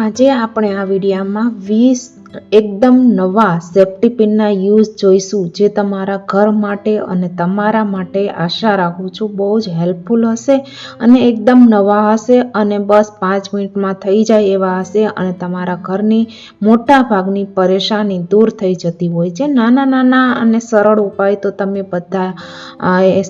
આજે આપણે આ વિડીયામાં વીસ એકદમ નવા સેફ્ટી પિનના યુઝ જોઈશું, જે તમારા ઘર માટે અને તમારા માટે આશા રાખું છું બહુ જ હેલ્પફુલ હશે અને એકદમ નવા હશે અને બસ પાંચ મિનિટમાં થઈ જાય એવા હશે અને તમારા ઘરની મોટા ભાગની પરેશાની દૂર થઈ જતી હોય છે. નાના નાના અને સરળ ઉપાય તો તમે બધા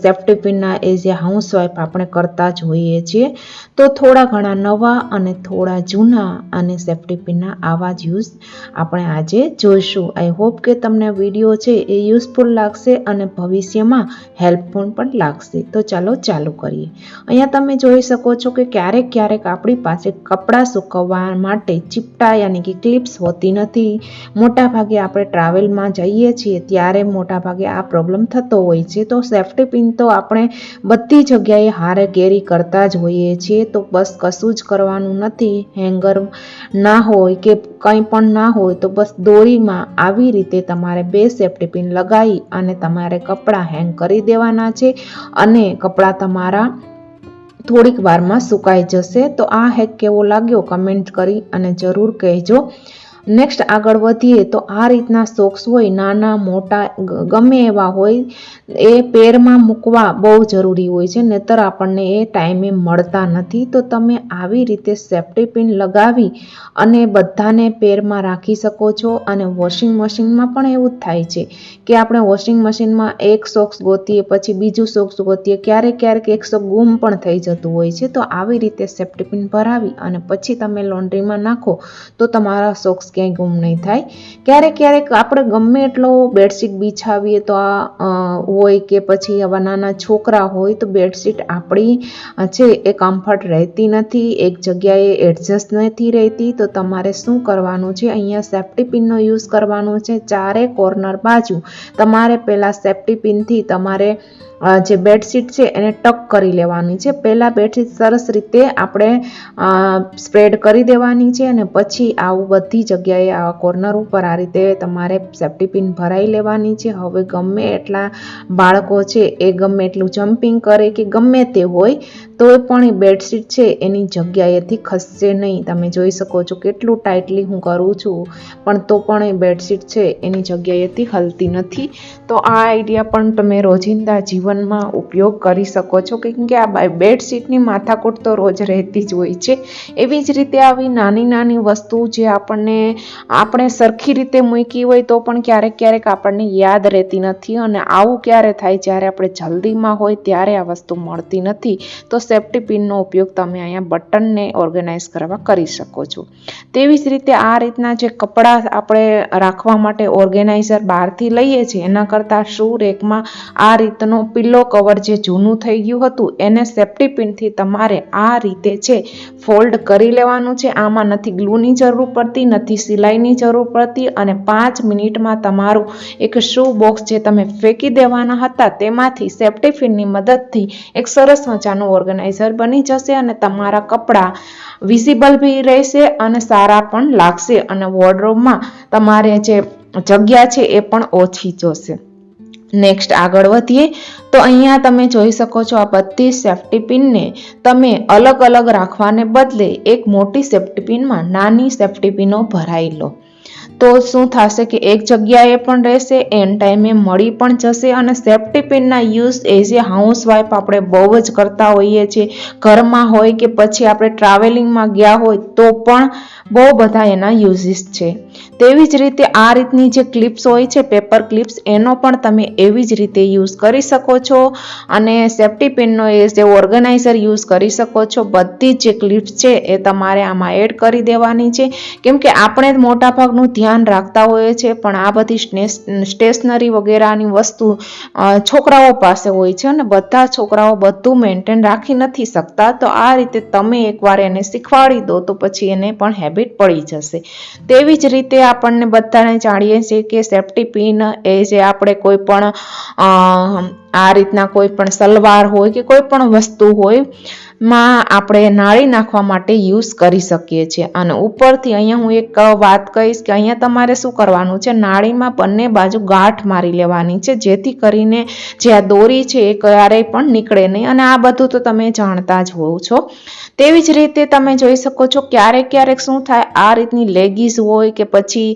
સેફ્ટી પિનના એ જે હાઉસવાઈફ આપણે કરતા જ હોઈએ છીએ. તો થોડા ઘણા નવા અને થોડા જૂના અને સેફ્ટી પિનના આવા જ યુઝ આપણે આજે જોઈશું. આઈ હોપ કે તમને વીડિયો છે એ યુઝફુલ લાગશે અને ભવિષ્યમાં હેલ્પફુલ પણ લાગશે. તો ચાલો ચાલુ કરીએ. અહીંયા તમે જોઈ શકો છો કે ક્યારેક ક્યારેક આપણી પાસે કપડાં સુકવવા માટે ચીપટા યાની કે ક્લિપ્સ હોતી નથી. મોટાભાગે આપણે ટ્રાવેલમાં જઈએ છીએ ત્યારે મોટાભાગે આ પ્રોબ્લેમ થતો હોય છે. તો સેફ્ટી પિન તો આપણે બધી જગ્યાએ હારે કેરી કરતા જ હોઈએ છીએ. તો બસ કશું જ કરવાનું નથી. હેંગર ના હોય કે કંઈ પણ ના હોય તો બસ દોરીમાં આવી રીતે તમારે બે સેફ્ટી પિન લગાવી અને તમારે કપડાં હેંગ કરી દેવાના છે અને કપડાં તમારા થોડીક વારમાં સુકાઈ જશે. તો આ હેક કેવો લાગ્યો? કમેન્ટ કરી અને જરૂર કહેજો. નેક્સ્ટ આગળ વધીએ તો આ રીતના સોક્સ હોય, નાના, મોટા ગમે એવા હોય, એ પેરમાં મૂકવા બહુ જરૂરી હોય છે. નહીતર આપણને એ ટાઈમે મળતા નથી. તો તમે આવી રીતે સેફ્ટી પિન લગાવી અને બધાને પેરમાં રાખી શકો છો અને વોશિંગ મશીનમાં પણ એવું જ થાય છે કે આપણે વોશિંગ મશીનમાં એક સોક્સ ગોતીએ, પછી બીજું સોક્સ ગોતીએ, ક્યારેક ક્યારેક એક સોક ગુમ પણ થઈ જતું હોય છે. તો આવી રીતે સેફ્ટી પિન ભરાવી અને પછી તમે લોન્ડ્રીમાં નાખો તો તમારા સોક્સ ક્યાંય ગુમ નહીં થાય. ક્યારેક ક્યારેક આપણે ગમે એટલો બેડશીટ બિછાવીએ તો આ હોય કે પછી આવા નાના છોકરા હોય તો બેડશીટ આપણી છે એ કમ્ફર્ટ રહેતી નથી, એક જગ્યાએ એડજસ્ટ નથી રહેતી. તો તમારે શું કરવાનું છે? અહીંયા સેફ્ટી પિનનો યુઝ કરવાનો છે. ચારે કોર્નર બાજુ તમારે પહેલાં સેફ્ટી પિનથી તમારે જે બેડશીટ છે એને ટક કરી લેવાની છે. પહેલાં બેડશીટ સરસ રીતે આપણે સ્પ્રેડ કરી દેવાની છે અને પછી આવું બધી જગ્યાએ આવા કોર્નર ઉપર આ રીતે તમારે સેફ્ટી પિન ભરાઈ લેવાની છે. હવે ગમે એટલા બાળકો છે એ ગમે એટલું જમ્પિંગ કરે કે ગમે તે હોય તો પણ એ બેડશીટ છે એની જગ્યાએથી ખસશે નહીં. તમે જોઈ શકો છો કેટલું ટાઈટલી હું કરું છું, પણ તો પણ એ બેડશીટ છે એની જગ્યાએથી હલતી નથી. તો આ આઈડિયા પણ તમે રોજિંદા જીવનમાં ઉપયોગ કરી શકો છો. કેમ કે આ બેડશીટની માથાકૂટ તો રોજ રહેતી જ હોય છે. એવી જ રીતે આવી નાની નાની વસ્તુ જે આપણને, આપણે સરખી રીતે મૂકી હોય તો પણ ક્યારેક ક્યારેક આપણને યાદ રહેતી નથી અને આવું ક્યારે થાય જ્યારે આપણે જલ્દીમાં હોય ત્યારે આ વસ્તુ મળતી નથી. તો સેફ્ટી પિનનો ઉપયોગ તમે અહીંયા બટનને ઓર્ગેનાઇઝ કરવા કરી શકો છો. તેવી જ રીતે આ રીતના જે કપડાં આપણે રાખવા માટે ઓર્ગેનાઇઝર બહારથી લઈએ છીએ, એના કરતાં શું રેકમાં આ રીતનો પિલ્લો કવર જે જૂનું થઈ ગયું હતું, એને સેફ્ટી પિનથી તમારે આ રીતે છે ફોલ્ડ કરી લેવાનું છે. આમાં નથી ગ્લુની જરૂર પડતી, નથી સિલાઈની જરૂર પડતી અને પાંચ મિનિટમાં તમારું એક શૂ બોક્સ જે તમે ફેંકી દેવાના હતા, તેમાંથી સેફ્ટી પિનની મદદથી એક સરસ મજાનું ઓર્ગેનાઇઝર બની જશે અને તમારા કપડાં વિઝિબલ બી રહેશે અને સારા પણ લાગશે અને વોર્ડરોબમાં તમારે જે જગ્યા છે એ પણ ઓછી જશે નેક્સ્ટ આગળ વધીએ, તો અહીંયા તમે જોઈ શકો છો આ બધી સેફ્ટી પિનને તમે અલગ અલગ રાખવાને બદલે એક મોટી સેફ્ટી પિનમાં નાની સેફ્ટી પિનો ભરાઈ લો. તો શું થશે કે એક જગ્યાએ પણ રહેશે એન ટાઈમે મળી પણ જશે અને સેફ્ટી પિનના યુઝ એઝ એ હાઉસવાઈફ આપણે બહુ જ કરતા હોઈએ છીએ, ઘરમાં હોય કે પછી આપણે ટ્રાવેલિંગમાં ગયા હોય તો પણ બહુ બધા એના યુઝીસ છે. તેવી જ રીતે આ રીતની જે ક્લિપ્સ હોય છે પેપર ક્લિપ્સ એનો પણ તમે એવી જ રીતે યુઝ કરી શકો છો અને સેફ્ટી પિનનો એ જે ઓર્ગેનાઇઝર યુઝ કરી શકો છો. બધી જે ક્લિપ્સ છે એ તમારે આમાં એડ કરી દેવાની છે. કેમ કે આપણે મોટાભાગનું ધ્યાન રાખતા હોઈએ છીએ, પણ આ બધી સ્ટેશનરી વગેરેની વસ્તુ છોકરાઓ પાસે હોય છે અને બધા છોકરાઓ બધું મેન્ટેન રાખી નથી શકતા. તો આ રીતે તમે એકવાર એને શીખવાડી દો તો પછી એને પણ હેબિટ પડી જશે. તેવી જ રીતે આપણને બધાને જાણીએ છીએ કે સેફ્ટી પિન એ જે આપણે કોઈ પણ આ રીતના કોઈ પણ સલવાર હોય કે કોઈ પણ વસ્તુ હોય, માં આપણે નાળી નાખવા માટે યુઝ કરી શકીએ છીએ. અને ઉપરથી અહીંયા હું એક વાત કહીશ કે અહીંયા તમારે શું કરવાનું છે? નાળીમાં બંને બાજુ ગાંઠ મારી લેવાની છે, જેથી કરીને જે આ દોરી છે એ ક્યારેય પણ નીકળે નહીં. અને આ બધું તો તમે જાણતા જ હોવ છો. તેવી જ રીતે તમે જોઈ શકો છો ક્યારેક ક્યારેક શું થાય, આ રીતની લેગીસ હોય કે પછી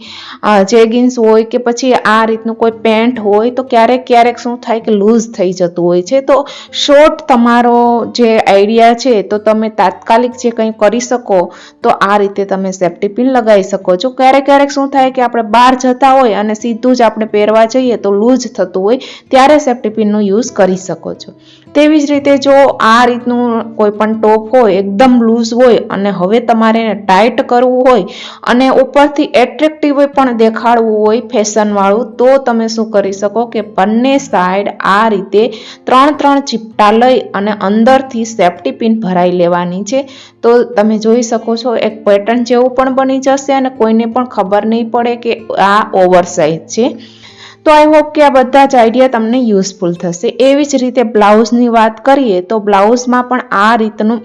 જેગિન્સ હોય કે પછી આ રીતનું કોઈ પેન્ટ હોય, તો ક્યારેક ક્યારેક શું થાય કે લૂઝ થઈ જતું હોય છે. તો શોર્ટ તમારો જે આઈડિયા છે, તો તમે તાત્કાલિક જે કંઈ કરી શકો, તો આ રીતે તમે સેફ્ટી પિન લગાવી શકો છો. ક્યારેક ક્યારેક શું થાય કે આપણે બહાર જતા હોય અને સીધું જ આપણે પહેરવા જઈએ, તો લૂઝ થતું હોય, ત્યારે સેફ્ટી પિનનો યુઝ કરી શકો છો. તેવી જ રીતે જો આ રીતનું કોઈ પણ ટોપ હોય, એકદમ લૂઝ હોય અને હવે તમારે ટાઈટ કરવું હોય અને ઉપરથી એટ્રેક્ટિવ પણ દેખાડવું હોય ફેશનવાળું તો તમે શું કરી શકો કે બંને સાઈડ આ રીતે ત્રણ ત્રણ ચીપટા લઈ અને અંદરથી સેફ્ટી પિન ભરાઈ લેવાની છે. તો તમે જોઈ શકો છો, એક પેટર્ન જેવું પણ બની જશે અને કોઈને પણ ખબર નહીં પડે કે આ ઓવર સાઇઝ છે. તો આઈ હોપ કે આ બધા જ આઈડિયા તમને યુઝફુલ થશે. એવી જ રીતે બ્લાઉઝની વાત કરીએ તો બ્લાઉઝમાં પણ આ રીતનું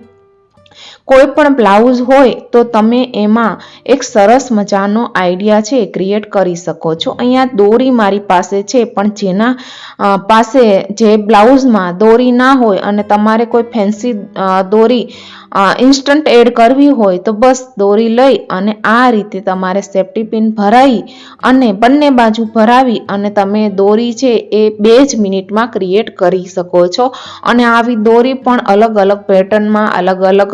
કોઈ પણ બ્લાઉઝ હોય તો તમે એમાં એક સરસ મજાનો આઈડિયા છે ક્રિએટ કરી શકો છો. અહીંયા દોરી મારી પાસે છે, પણ જેના પાસે જે બ્લાઉઝમાં દોરી ના હોય અને તમારે કોઈ ફેન્સી દોરી ઇન્સ્ટન્ટ એડ કરવી હોય તો બસ દોરી લઈ અને આ રીતે તમારે સેફ્ટી પિન ભરાઈ અને બંને બાજુ ભરાવી અને તમે દોરી છે એ બે જ મિનિટમાં ક્રિએટ કરી શકો છો. અને આવી દોરી પણ અલગ અલગ પેટર્નમાં અલગ અલગ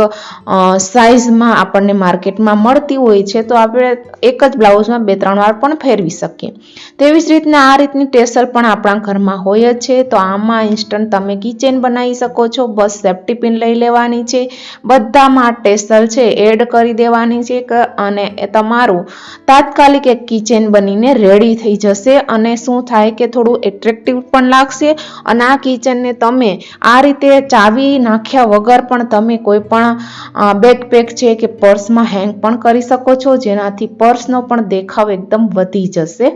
સાઇઝમાં આપણને માર્કેટમાં મળતી હોય છે તો આપણે એક જ બ્લાઉઝમાં બે ત્રણ વાર પણ ફેરવી શકીએ. તેવી જ રીતના આ રીતની ટેસલ પણ આપણા ઘરમાં હોય જ છે. તો આમાં ઇન્સ્ટન્ટ તમે કિચન બનાવી શકો છો. બસ સેફ્ટી પિન લઈ લેવાની છે. બધામાં ટેસલ છે એડ કરી દેવાની છે અને તમારું તાત્કાલિક એક કિચન બનીને રેડી થઈ જશે અને શું થાય કે થોડું એટ્રેક્ટિવ પણ લાગશે અને આ કિચનને તમે આ રીતે ચાવી નાખ્યા વગર પણ તમે કોઈ પણ બેકપેક છે કે પર્સમાં હેંગ પણ કરી શકો છો, જેનાથી પર્સનો પણ દેખાવ એકદમ વધી જશે.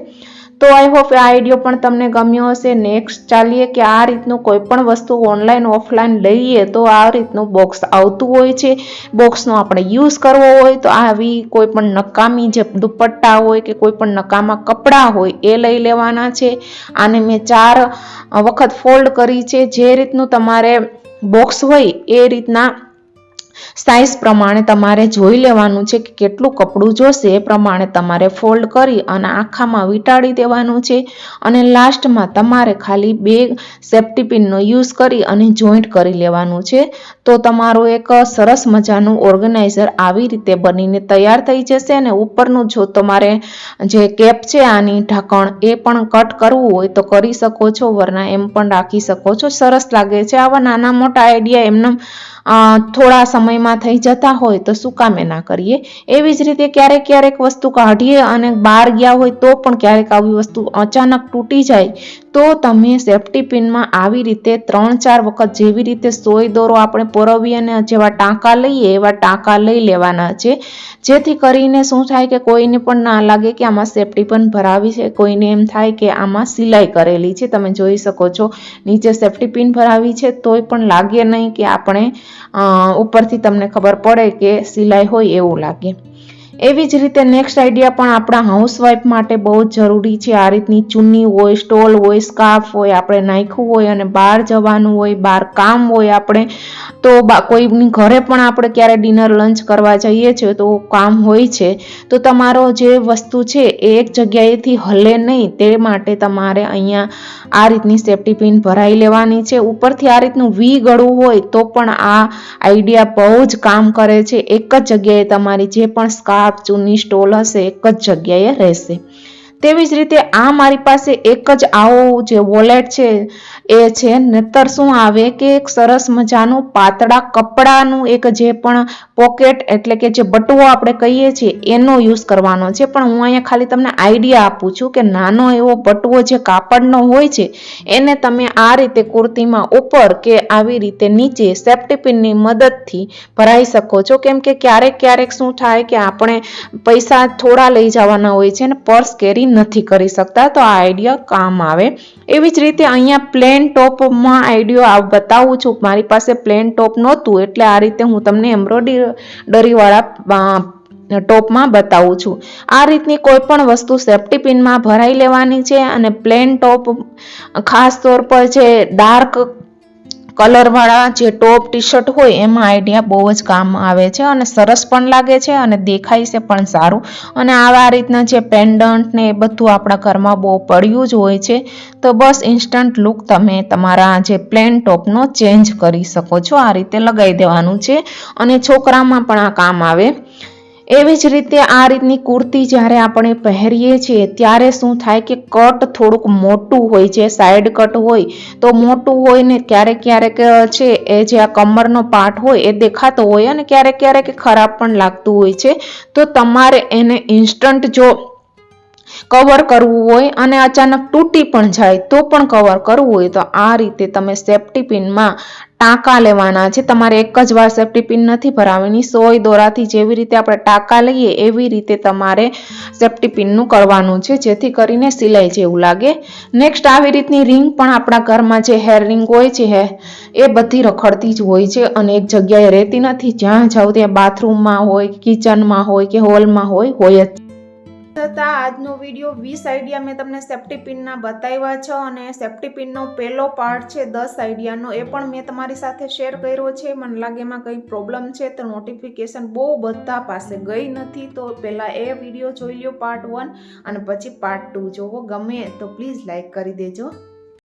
તો આઈ હોપ આ આઈડિયો પણ તમને ગમ્યો હશે. નેક્સ્ટ ચાલીએ કે આ રીતનું કોઈ પણ વસ્તુ ઓનલાઈન ઓફલાઈન લઈએ તો આ રીતનું બોક્સ આવતું હોય છે. બોક્સનો આપણે યુઝ કરવો હોય તો આવી કોઈ પણ નકામી જે દુપટ્ટા હોય કે કોઈ પણ નકામા કપડાં હોય એ લઈ લેવાના છે. આને મેં ચાર વખત ફોલ્ડ કરી છે. જે રીતનું તમારે બોક્સ હોય એ રીતના સાઇઝ પ્રમાણે તમારે જોઈ લેવાનું છે કે કેટલું કપડું જોશે. એ પ્રમાણે તમારે ફોલ્ડ કરી અને આખામાં વીંટાળી દેવાનું છે અને લાસ્ટમાં તમારે ખાલી બે સેફ્ટી પિનનો યુઝ કરી અને જોઈન્ટ કરી લેવાનું છે. તો તમારું એક સરસ મજાનું ઓર્ગેનાઇઝર આવી રીતે બનીને તૈયાર થઈ જશે અને ઉપરનું જો તમારે જે કેપ છે આની ઢાંકણ એ પણ કટ કરવું હોય તો કરી શકો છો, વરના એમ પણ રાખી શકો છો. સરસ લાગે છે. આવા નાના મોટા આઈડિયા એમને થોડા સમયમાં થઈ જતા હોય તો શું કામે ના કરીએ? એવી જ રીતે ક્યારેક ક્યારેક વસ્તુ કાઢીએ અને બહાર ગયા હોય તો પણ ક્યારેક આવી વસ્તુ અચાનક તૂટી જાય તો તમે સેફટી પિનમાં આવી રીતે ત્રણ ચાર વખત જેવી રીતે સોય દોરો આપણે પોરવીએ અને જેવા ટાંકા લઈએ, એવા ટાંકા લઈ લેવાના છે. જેથી કરીને શું થાય કે કોઈને પણ ના લાગે કે આમાં સેફટી પિન ભરાવી છે. કોઈને એમ થાય કે આમાં સિલાઈ કરેલી છે. તમે જોઈ શકો છો, નીચે સેફટી પિન ભરાવી છે. તોય પણ લાગે નહીં કે આપણે ઉપરથી તમને ખબર પડે કે સિલાઈ હોય એવું લાગે. એવી જ રીતે નેક્સ્ટ આઈડિયા પણ આપણા હાઉસવાઈફ માટે બહુ જ જરૂરી છે. આ રીતની ચુન્ની હોય, સ્ટોલ હોય સ્કાર્ફ હોય, આપણે નાખ્યું હોય અને બહાર જવાનું હોય, બહાર કામ હોય આપણે, તો કોઈની ઘરે પણ આપણે ક્યારે ડિનર લંચ કરવા જઈએ છીએ તો કામ હોય છે. તો તમારો જે વસ્તુ છે એ એક જગ્યાએથી હલે નહીં, તે માટે તમારે અહીંયા આ રીતની સેફ્ટી પિન ભરાઈ લેવાની છે. ઉપરથી આ રીતનું વી ગળું હોય તો પણ આ આઈડિયા બહુ જ કામ કરે છે. એક જ જગ્યાએ તમારી જે પણ સ્કાર્ફ છાપ ચૂની સ્ટોલ હશે, એક જ જગ્યાએ રહેશે. તેવી જ રીતે આ મારી પાસે એક જ આવો જે વોલેટ છે એ છે નતર શું આવે કે એક સરસ મજાનું પાતળા કપડાનું એક જે પણ પોકેટ એટલે કે જે બટવો આપણે કહીએ છીએ, એનો યુઝ કરવાનો છે. પણ હું અહીંયા ખાલી તમને આઈડિયા આપું છું કે નાનો એવો બટવો જે કાપડનો હોય છે, એને તમે આ રીતે કુર્તીમાં ઉપર કે આવી રીતે નીચે સેફ્ટી પિનની મદદથી ભરાઈ શકો છો. કેમ કે ક્યારેક ક્યારેક શું થાય કે આપણે પૈસા થોડા લઈ જવાના હોય છે ને પર્સ કેરી નથી કરી શકતા, તો આ આઈડિયા કામ આવે. એવી જ રીતે અહીંયા પ્લેન પ્લેન ટોપમાં આઈડિયો આ બતાવું છું. મારી પાસે પ્લેન ટોપ નહોતું, એટલે આ રીતે હું તમને એમ્બ્રોઇડરીવાળા ટોપમાં બતાવું છું. આ રીતની કોઈ પણ વસ્તુ સેફ્ટી પિનમાં ભરાઈ લેવાની છે અને પ્લેન ટોપ ખાસ તौर પર જે ડાર્ક કલરવાળા જે ટોપ ટી શર્ટ હોય એમાં આઈડિયા બહુ જ કામ આવે છે અને સરસ પણ લાગે છે અને દેખાય છે પણ સારું. અને આવા રીતના જે પેન્ડન્ટ ને એ બધું આપણા ઘરમાં બહુ પડ્યું જ હોય છે. તો બસ ઇન્સ્ટન્ટ લુક તમે તમારા જે પ્લેન ટોપનો ચેન્જ કરી શકો છો. આ રીતે લગાવી દેવાનું છે અને છોકરામાં પણ આ કામ આવે. એવી જ રીતે આ રીતની કુર્તી જ્યારે આપણે પહેરીએ છીએ, ત્યારે શું થાય કે કટ થોડુંક મોટું હોય છે સાઈડ કટ હોય, તો મોટું હોય ને ક્યારેક ક્યારેક છે, એ જે આ કમરનો પાર્ટ હોય એ દેખાતો હોય અને ક્યારેક ક્યારેક ખરાબ પણ લાગતું હોય છે. તો તમારે એને ઇન્સ્ટન્ટ જો કવર કરવું હોય અને અચાનક તૂટી પણ જાય તો પણ કવર કરવું હોય, તો આ રીતે તમે સેફ્ટી પિનમાં ટાંકા લેવાના છે. તમારે એક જ વાર સેફ્ટી પિન નથી ભરાવવાની. સોય દોરાથી જેવી રીતે આપણે ટાંકા લઈએ, એવી રીતે તમારે સેફ્ટી પિનનું કરવાનું છે, જેથી કરીને સિલાઈ જેવું લાગે. નેક્સ્ટ આવી રીતની રિંગ પણ આપણા ઘરમાં જે હેર રિંગ હોય છે, હે, એ બધી રખડતી જ હોય છે અને એક જગ્યાએ રહેતી નથી. જ્યાં જાઉં ત્યાં બાથરૂમમાં હોય, કિચનમાં હોય કે હોલમાં હોય હોય જ. છતાં આજનો વીડિયો વીસ આઈડિયા મેં તમને સેફ્ટી પિનના બતાવ્યા છે અને સેફ્ટી પિનનો પહેલો પાર્ટ છે દસ આઈડિયાનો. એ પણ મેં તમારી સાથે શેર કર્યો છે. મને લાગે એમાં કંઈ પ્રોબ્લેમ છે તો નોટિફિકેશન બહુ બધા પાસે ગઈ નથી. તો પહેલાં એ વીડિયો જોઈ લ્યો પાર્ટ વન અને પછી પાર્ટ ટુ જોવો ગમે તો પ્લીઝ લાઈક કરી દેજો.